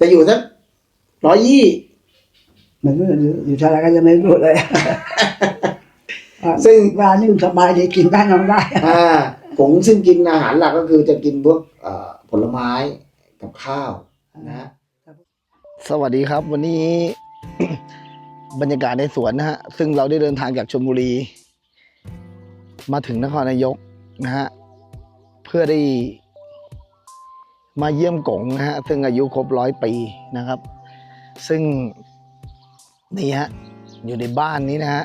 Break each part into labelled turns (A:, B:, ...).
A: จะอยู่สักร้อยยี่
B: มันไม่อยู่อยู่เท่าไหรก็ยังไม่รู้เลย
A: ซึ่ง
B: เวลานี่สบายดีกินได้นอนได้
A: อ่ากงซึ่งกินอาหารหลักก็คือจะกินพวกเอ่อผลไม้กับข้าวนะฮะสวัสดีครับวันนี้บรรยากาศในสวนนะฮะ ซึ่งเราได้เดินทางจากชลบุรี มาถึงนครนายกนะฮะ เพื่อได้ มาเยี่ยมกงนะฮะซึ่งอายุครบร้อยปีนะครับ ซึ่งนี่ฮะอยู่ในบ้านนี้นะฮะ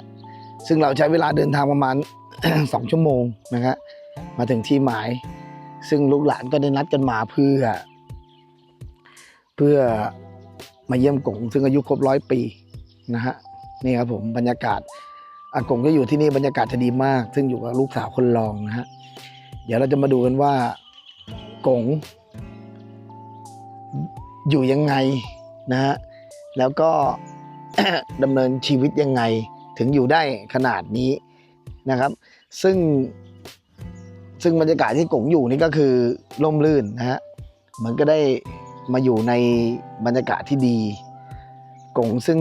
A: ซึ่งเราใช้เวลาเดินทางประมาณสองชั่วโมงนะครับมาถึงที่หมาย ซึ่งลูกหลานก็ได้นัดกันมาเพื่อ เพื่อมาเยี่ยมกงซึ่งอายุครบร้อยปีนะฮะนี่ครับผมบรรยากาศอากงก็อยู่ที่นี่บรรยากาศจะดีมาก ซึ่งอยู่กับลูกสาวคนรองนะฮะเดี๋ยวเราจะมาดูกันว่ากง อยู่ยังไงนะฮะแล้วก็ดำเนินชีวิตยังไงถึงอยู่ได้ขนาดนี้นะครับ ซึ่งซึ่งบรรยากาศที่กงอยู่นี่ก็คือร่มรื่นนะฮะเหมือนก็ได้มาอยู่ในบรรยากาศที่ดีกงซึ่ง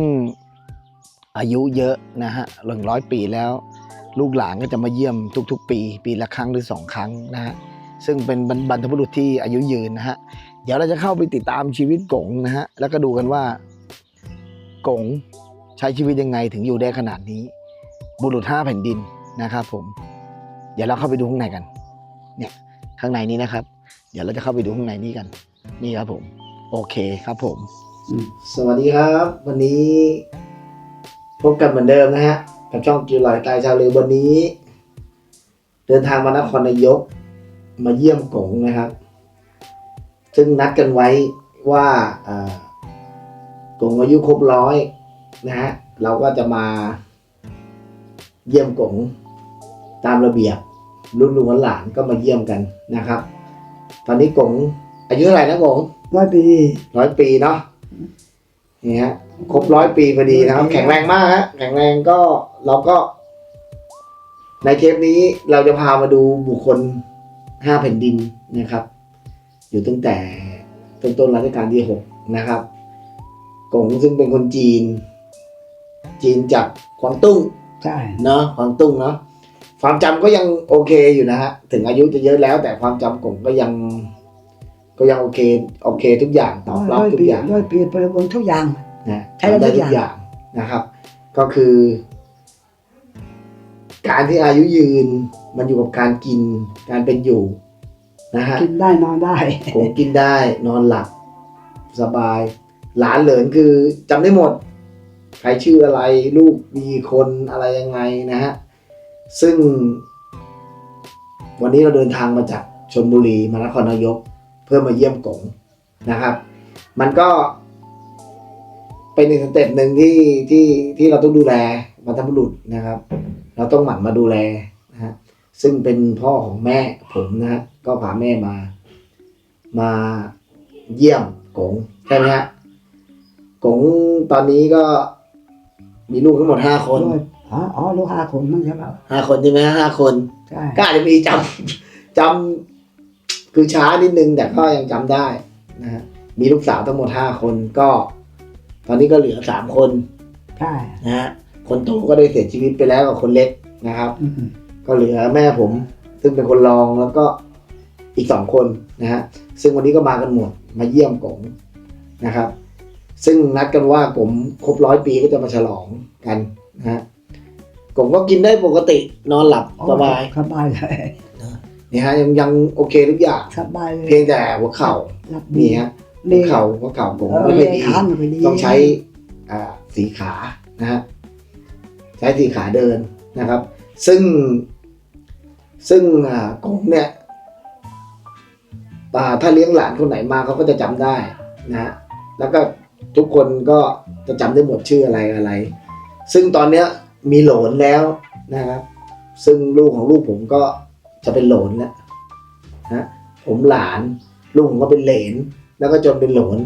A: อายุเยอะนะฮะหนึ่งร้อยปีแล้ว ลูกหลานก็จะมาเยี่ยมทุก ๆ ปี ปีละครั้งหรือสองครั้งนะฮะซึ่งเป็นบรรบรรพบุรุษที่อายุยืนนะฮะ เดี๋ยวเราจะเข้าไปติดตามชีวิตกงนะฮะ แล้วก็ดูกันว่ากงใช้ชีวิตยังไงถึงอยู่ได้ขนาดนี้ บุรุษห้าแผ่นดินนะครับผม เดี๋ยวเราเข้าไปดูข้างในกัน เนี่ยข้างในนี้นะครับ เดี๋ยวเราจะเข้าไปดูข้างในนี้กัน นี่ครับผม โอเคครับผม สวัสดีครับ วันนี้พบกันเหมือนเดิมนะฮะกับช่องกิวลอยตายชาวเรือวันนี้ เดินทางมานครนายก มาเยี่ยมกงนะครับ ซึ่งนัดกันไว้ว่าอ่ากงอายุครบร้อยนะฮะเราก็จะมาเยี่ยมกงตามระเบียบรุ่นลุงหลานก็มาเยี่ยมกันนะครับ ตอนนี้กงอายุเท่าไหร่นะกง
B: ร้อยปี
A: ร้อยปีเนาะนี่ฮะครบร้อยปีพอดีนะครับ
B: ร้อยปี
A: แข็งแรงมากฮะแข็งแรงก็เราก็ ในเทปนี้เราจะพามาดูบุคคลห้าแผ่นดินนะครับ อยู่ตั้งแต่ต้นต้นรัชกาลที่หกนะครับกงซึ่งเป็นคนจีน จีนจากกวางตุ้ง
B: ใช่
A: เนาะกวางตุ้งเนาะความจำก็ยังโอเคอยู่นะฮะถึงอายุจะเยอะแล้ว แต่ความจำกงก็ยัง ก็ยังโอเค โอเคทุกอย่างตอบรับ
B: ร้อย
A: ทุก
B: ปี
A: อย่าง
B: ร้อยปีบริบูรณ์ทุกอย่าง
A: นะ
B: ใช้ได้
A: ทำได้
B: ทุ
A: ทุ
B: ก
A: ก
B: อ
A: อย่างย่างนะครับ ก็คือ การที่อายุยืนมันอยู่กับการกินการเป็นอยู่ นะฮะ
B: กินได้นอนได้
A: ผมกินได้นอนหลับ สบาย หลานเหลินคือจำได้หมด ใครชื่ออะไรลูกมีคนอะไรยังไงนะฮะ ซึ่ง วันนี้เราเดินทางมาจากชนบุรีมานครนายก เพื่อมาเยี่ยมกงนะครับ มันก็เป็นอีกสเต็ปหนึ่งที่ที่ที่เราต้องดูแลบรรพบุรุษนะครับ เราต้องหมั่นมาดูแลนะฮะซึ่งเป็นพ่อของแม่ผมนะฮะ ก็พาแม่มา มาเยี่ยมกงใช่ไหมฮะกงตอนนี้ก็มีลูกทั้งหมดห้าคน
B: ร้อยอ๋ออ๋อลูกห้าคนมั้งใช่เปล่า
A: ห้าคนใช่ไหมฮะห้าคน
B: ใช่
A: ก็อาจจะมีจำจำคือช้านิดนึงแต่ก็ยังจำได้นะฮะมีลูกสาวทั้งหมดห้าคนก็ ตอนนี้ก็เหลือสามคน
B: ใช่
A: นะฮะคนโตก็ได้เสียชีวิตไปแล้วกับคนเล็กนะครับ
B: อืม
A: ก็เหลือแม่ผม ซึ่งเป็นคนรองแล้วก็ อีกสองคนนะฮะซึ่งวันนี้ก็มากันหมดมาเยี่ยมกงนะครับ ซึ่งนัดกันว่ากงครบร้อยปีก็จะมาฉลองกันนะฮะกงก็กินได้ปกตินอนหลับสบาย
B: สบายเลย
A: นี่ฮะยังยังโอเคทุกอย่าง
B: สบายเลย
A: เพียงแต่หัวเข่า
B: หลับ
A: นี่ฮะหั
B: นี่
A: วเข่าหัวเข่าผม
B: เออ
A: ไม่ค่อยดี
B: ขาไม่ค่อยดี
A: ต้องใช้อ่าสีขานะฮะใช้สีขาเดินนะครับ ซึ่งซึ่งอ่ากงเนี่ยอ่า ถ้าเลี้ยงหลานคนไหนมาเขาก็จะจำได้นะฮะแล้วก็ทุกคนก็จะจำได้หมดชื่ออะไรอะไร ซึ่งตอนเนี้ยมีโหลนแล้วนะครับ ซึ่งลูกของลูกผมก็จะเป็นโหลนแล้วนะผมหลานลูกผมก็เป็นเหลน แล้วก็จนเป็นโหลน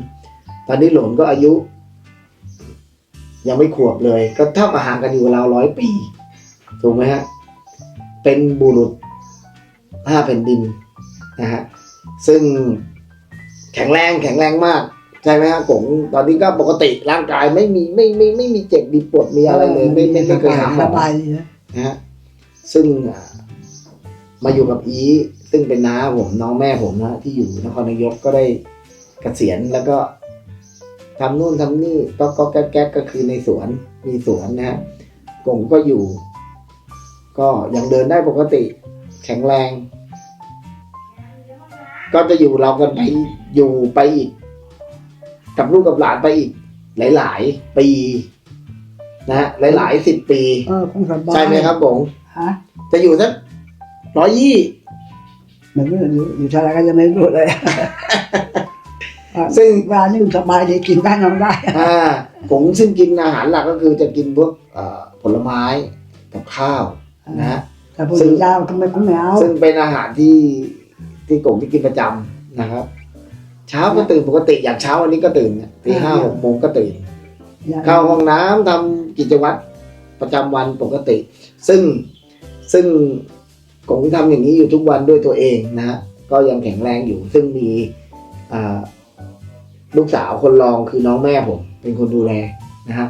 A: ตอนนี้โหลนก็อายุ ยังไม่ขวบเลย ก็เท่ากับห่างกันอยู่ราวร้อยปี ถูกไหมฮะเป็นบุรุษห้าแผ่นดินนะฮะ ซึ่งแข็งแรงแข็งแรงมากสช่ไหมฮะกงตอนนี้ก็ปกติร่างกายไม่มีไม่ไม่ไม่มีเจ็บมีปวดมีอะไรเลย ไม่ไม่ไม่เคยหาหม
B: ส
A: อบา
B: ยดีนะ
A: นะฮะซึ่งอ่ามาอยู่กับอีซึ่งเป็นน้าผมน้องแม่ผมนะที่อยู่นครนายกก็ได้เกษียณแล้วก็ทำนู่นทำนี่ก็ก็แก๊กแก๊กก็คือในสวนมีสวนนะฮะกงก็อยู่ ก็ยังเดินได้ปกติ แข็งแรง ก็จะอยู่เรากันไปอยู่ไปอีก กับลูกกับหลานไปอีก หลาย ๆ ปี นะฮะหลายๆสิบปี
B: เออคงสบาย
A: ใช่ไหมครับผม
B: ฮะ
A: จะอยู่สักร้อยยี่
B: มันไม่รู้อยู่เท่าไหรก็ยังไม่รู้เลย
A: ซึ่ง
B: เวลานี่สบายดีกินได้นอนได้
A: อ่าผมซึ่งกินอาหารหลักก็คือจะกินพวกเอ่อผลไม้กับข้าวนะฮะ
B: แต่พูดถึงยาวทำไมกูไม่เอา
A: ซึ่งเป็นอาหารที่ ที่กงที่กินประจำนะครับ เช้าก็ตื่นปกติอย่างเช้าวันนี้ก็ตื่นเนี่ยตีห้าหกโมงก็ตื่น เข้าห้องน้ำทำกิจวัตรประจำวันปกติ ซึ่งซึ่งกงทำอย่างนี้อยู่ทุกวันด้วยตัวเองนะฮะก็ยังแข็งแรงอยู่ ซึ่งมีอ่าลูกสาวคนรองคือน้องแม่ผม เป็นคนดูแลนะฮะ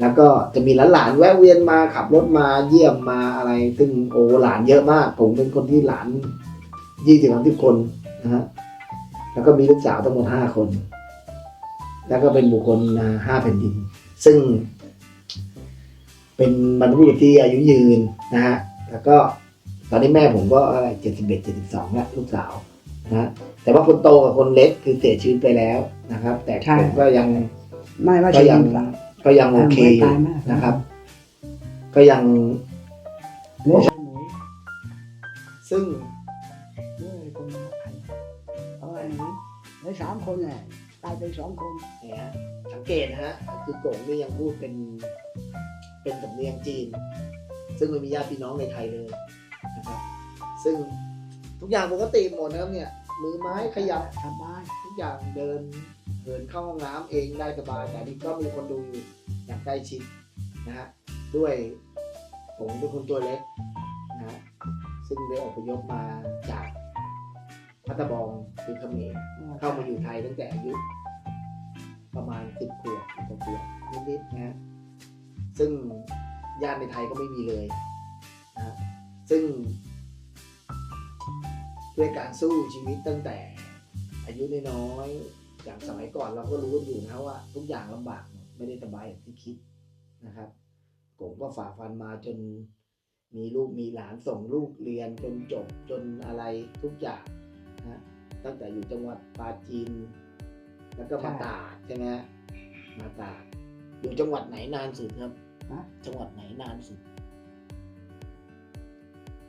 A: แล้วก็จะมีหลานๆแวะเวียนมาขับรถมาเยี่ยมมาอะไร ซึ่งโอ้หลานเยอะมาก ผมเป็นคนที่หลาน ยี่สิบสามสิบคนนะฮะแล้วก็มีลูกสาวทั้งหมดห้าคน แล้วก็เป็นบุคคลอ่าห้าแผ่นดิน ซึ่ง เป็นบรรพบุรุษที่อายุยืนนะฮะแล้วก็ตอนนี้แม่ผมก็อะไรเจ็ดสิบเอ็ดเจ็ดสิบสองแล้วลูกสาวนะฮะแต่ว่าคนโตกับคนเล็กคือเสียชีวิตไปแล้วนะครับ แต่ผมก็ยัง
B: ไม่ว่า
A: ก็
B: จะ
A: ยัง
B: ยิงหลัง
A: ก็ยังโอเคอยู่นะครับ ก็ยัง
B: เรื่องหมู
A: ซึ่ง
B: นี้แล้วสามคนเนี่ยตายไปสองคน
A: เนี่ยฮะสังเกตนะฮะคือกงนี่ยังพูดเป็นเป็นสำเนียงจีน ซึ่งไม่มีญาติพี่น้องในไทยเลยนะครับซึ่งทุกอย่างปกติหมดนะครับเนี่ยมือไม้ขยับ
B: สบาย
A: ทุกอย่างเดินเดินเข้าห้องน้ำเองได้สบายแต่นี่ก็มีคนดูอยู่อย่างใกล้ชิดนะฮะด้วยผมเป็นคนตัวเล็กนะฮะซึ่งได้อพยพมาจาก พัตตาบองคือเขมรเข้ามาอยู่ไทยตั้งแต่อายุ ประมาณสิบขวบสิบขวบนิดๆนะฮะซึ่งญาติในไทยก็ไม่มีเลยนะฮะซึ่ง ด้วยการสู้ชีวิตตั้งแต่ อายุน้อยๆอย่างสมัยก่อนเราก็รู้กันอยู่นะว่า ทุกอย่างลำบากหมดไม่ได้สบายอย่างที่คิดนะครับผมก็ฝ่าฟันมาจนมีลูกมีหลานส่งลูกเรียนจนจบจนอะไรทุกอย่าง นะตั้งแต่อยู่จังหวัดปราจีน แล้วก็มาตราดใช่ไหมฮะมาตราดอยู่จังหวัดไหนนานสุดครับ
B: ฮะ
A: จังหวัดไหนนานสุด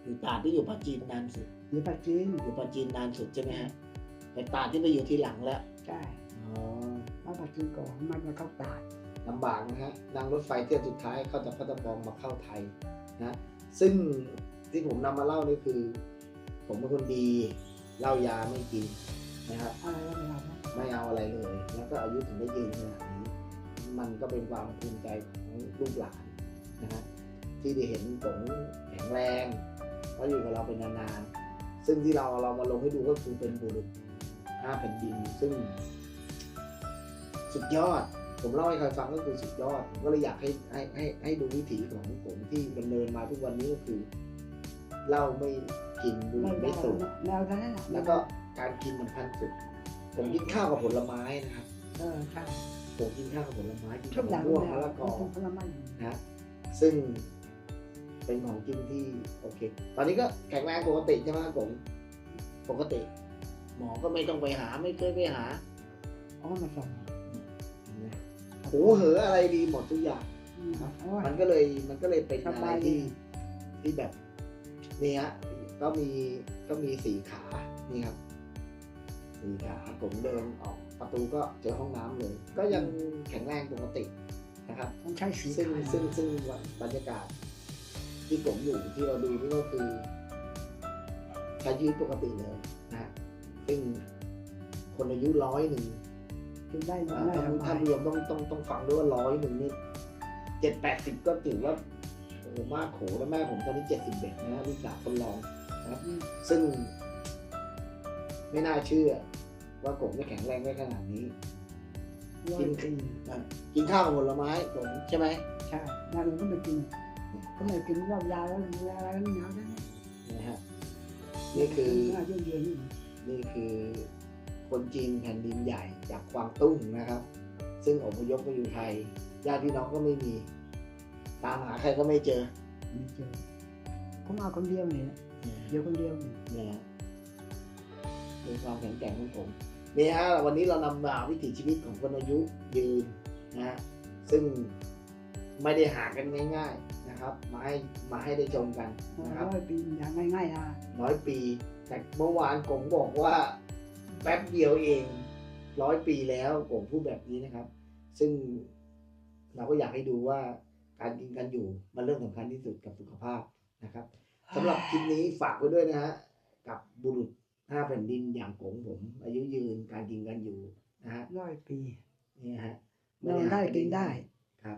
A: อยู่ตราดที่อยู่ปราจีนนานสุด
B: เดี๋ยวปัจจีน
A: อยู่ปราจีนนานสุดใช่ไหมฮะแต่ตราดที่ไปอยู่ที่หลังแล้ว
B: ใช่
A: อ๋อ
B: มาปัจจีนก่อนมันมาเข้าตาด
A: ลำบากนะฮะนั่งรถไฟเที่ยวสุดท้ายเข้าจากพัทยามาเข้าไทยนะซึ่งที่ผมนำมาเล่านี่คือ ผมเป็นคนดี เหล้ายาไม่กินนะครับ
B: อะไรก็ไม่เอานะ
A: ไม่เอาอะไรเลย แล้วก็อายุถึงได้ยืนขนาดนี้ มันก็เป็นความภูมิใจของลูกหลานนะฮะที่ได้เห็นผมแข็งแรงเพราะอยู่กับเราเป็นนานๆ ซึ่งที่เราเอาเรามาลงให้ดูก็คือเป็นบุรุษห้าแผ่นดินซึ่ง สุดยอด ผมเล่าให้ใครฟังก็คือสุดยอด ผมก็เลยอยากให้ให้ให้ให้ดูวิถีของผมที่ดำเนินมาทุกวันนี้ก็คือเหล้าไม่ กินบุห
B: ไม่
A: รี่ไม่
B: เอา
A: สูบ
B: แนวเท่านั้นน่ะ
A: แล้วก็การกินมันพันสุดผมกินข้าวกับผลไม้นะครับ
B: เออใช่
A: ผมกินข้าวกับผลไม้กิน
B: ทุ
A: กับ
B: กอย่าง
A: มะม่วง
B: แน
A: มะ
B: ว
A: ละกอ
B: ผลไม้
A: นะฮะซึ่งเป็นของกินที่โอเค ตอนนี้ก็แข็งแรงปกติใช่ไหมครับผมปกติ หมอก็ไม่ต้องไปหาไม่เคยไปหา
B: อ๋อมาส่ง
A: หูเหออะไรดีหมดทุกอย่าง
B: อืมโอ้ย
A: มันก็เลยมันก็เลยเป็น
B: ส
A: อะไร
B: บายดี
A: ที่ที่แบบนี่ฮะ ก็มีก็มีสี่ขานี่ครับสี่ขาผมเดินออกประตูก็เจอห้องน้ำเลย ก็ยังแข็งแรงปกตินะครับ
B: ต้องใช้สี
A: ซึ่ง
B: ขาว
A: ซึ่งซึ่งบรรยากาศ ที่ผมอยู่ที่เราดูนี่ก็คือใช้ชีวิตปกติเลยนะฮะซึ่งคนอายุร้อยหนึ่ง
B: กินได้นอ
A: อ่าน
B: ได้
A: ต้อง
B: สบา
A: ถ้ายรวมต้องต้องต้องฟังด้วยว่าร้อยหนึ่งนี่เจ็ดแปดสิบก็ถือว่าโอ้โหมากโขแล้วแม่ผมตอนนี้เจ็ดสิบเอ็ดนะฮะลูกสาวคนรอง นะครับ
B: อืม
A: ซึ่ง ไม่น่าเชื่อ ว่ากงได้แข็งแรงได้ขนาดนี้
B: ร้อยปี
A: อะกินข้าวกับผลไม้กงใช่ไหม
B: ใช่นั่นมันก็ไม่กินก็ไม่กินเหล้ายาแล้วดูแลอะไรไม่เอาได้
A: นะฮะนี่คือ
B: น่าเยืนนี่
A: นี่คือคนจีนแผ่นดินใหญ่จากกวางตุ้งนะครับ ซึ่งอพยพมาอยู่ไทยญาติพี่น้องก็ไม่มี ตามหาใครก็ไม่เจอ
B: ไม่เจอเขามาคนเดียวเนี่ยเดียวคนเดียวนี่
A: เนี่ยฮะเป็นความแข็งแกร่งของผมนี่ฮะวันนี้เรานำมาวิถีชีวิตของคนอายุยืนนะฮะซึ่งไม่ได้หากันง่าย ๆนะครับ มาให้มาให้ได้ชมกันนะครับ
B: ร้อยปีอย่างง่ายๆนะ
A: ร้อยปี แต่เมื่อวานกงบอกว่าแป๊บเดียวเองร้อยปีแล้วกงพูดแบบนี้นะครับ ซึ่งเราก็อยากให้ดูว่าการกินกันอยู่มันเรื่องสำคัญที่สุดกับสุขภาพนะครับ สำหรับคลิปนี้ฝากไว้ด้วยนะฮะกับบุรุษห้าแผ่นดินอย่างขงผม อายุยืนการกินกันอยู่นะฮะ
B: ร้อยปี
A: นี่ฮะม่
B: นอได้กินได้
A: ครับ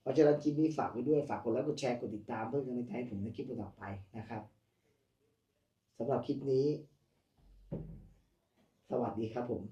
A: เพราะฉะนั้นคลิปนี้ฝากไว้ด้วยฝากกดไลค์กดแชร์กดติดตามเพื่อจะไนกำลังใช้ผมในคลิปต่อไปนะครับสำหรับคลิปนี้ สวัสดีครับผม